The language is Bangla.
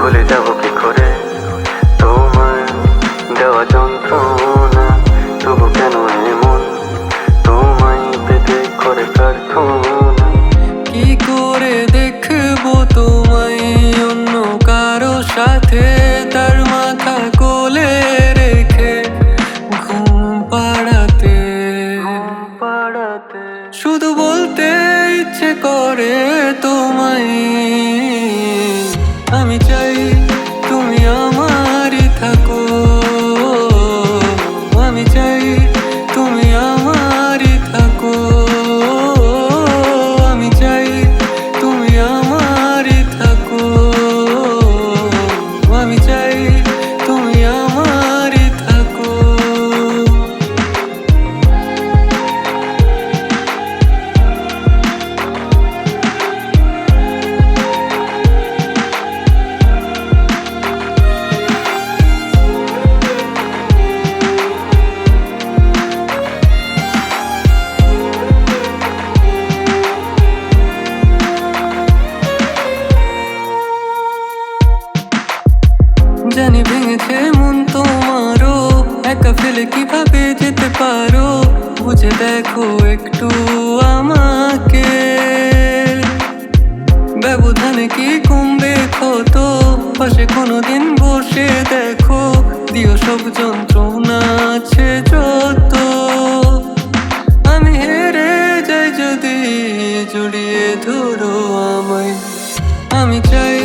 যাব কি করে? তোমায় দেওয়া যন্ত্রণা তবু কেন এমন? তোমায় পেতে করে প্রার্থনা। কি করে দেখব তোমায় অন্য কারও সাথে? তার মাথা কোলে রেখে ঘুম পাড়াতে। পাড়াতে। শুধু বলতে ইচ্ছে করে তোমায়। আমি চাই কীভাবে যেতে পারো বুঝে দেখো একটু আমাকে ব্যবধানে কি কমবে ক্ষত পাশে কোনোদিন বসে দেখো দিও সব যন্ত্রণা আছে যত আমি হেরে যাই যদি জড়িয়ে ধরো আমায় আমি চাই